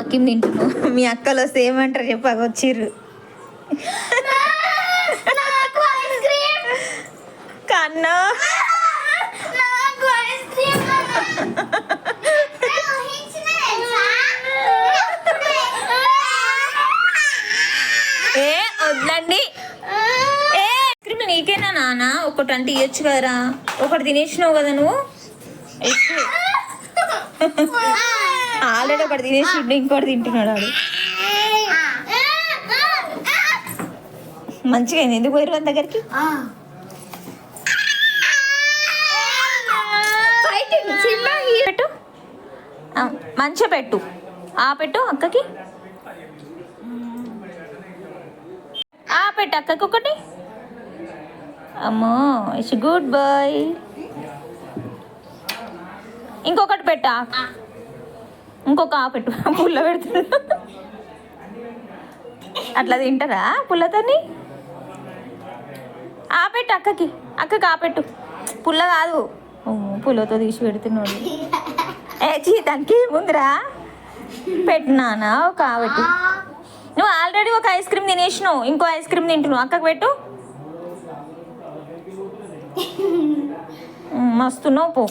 మాకేం తింటున్నావు. మీ అక్కలు వస్తే ఏమంటారు చెప్పాక వచ్చిర్రు కన్నా. ఏ వద్దండి ఏ ఐస్ క్రీమ్ నీకేనా నాన్న ఒకటి అంటే ఇవ్వచ్చు కదరా. ఒకటి తినేసినావు కదా నువ్వు? ఎక్కువ ఆల్రెడీ ఒకటి తినేసి ఇంకోటి తింటున్నాడు వాడు. మంచిగా అయింది. ఎందుకు పోయారు వాళ్ళ దగ్గరికి? పెట్టు. మంచిగా పెట్టు. ఆ పెట్టు అక్కకి. ఆ పెట్టు అక్కకి ఒకటి. అమ్మో ఇట్స్ గుడ్ బాయ్ ఇంకొకటి పెట్టా ఇంకొక పెట్టు. పుల్ల పెడుతున్నా అట్లా తింటారా పుల్లతోని? ఆ పెట్టు అక్కకి. అక్కకి ఆ పెట్టు. పుల్ల కాదు. పుల్లతో తీసి పెడుతున్నాడు. ఏ చీ దానికి ఏముందిరా పెట్టినానా ఒక ఆ పెట్టు. నువ్వు ఆల్రెడీ ఒక ఐస్ క్రీమ్ తినేసినావు. ఇంకో ఐస్ క్రీమ్ తింటున్నావు. అక్కకు పెట్టు. మస్తున్నావు పో.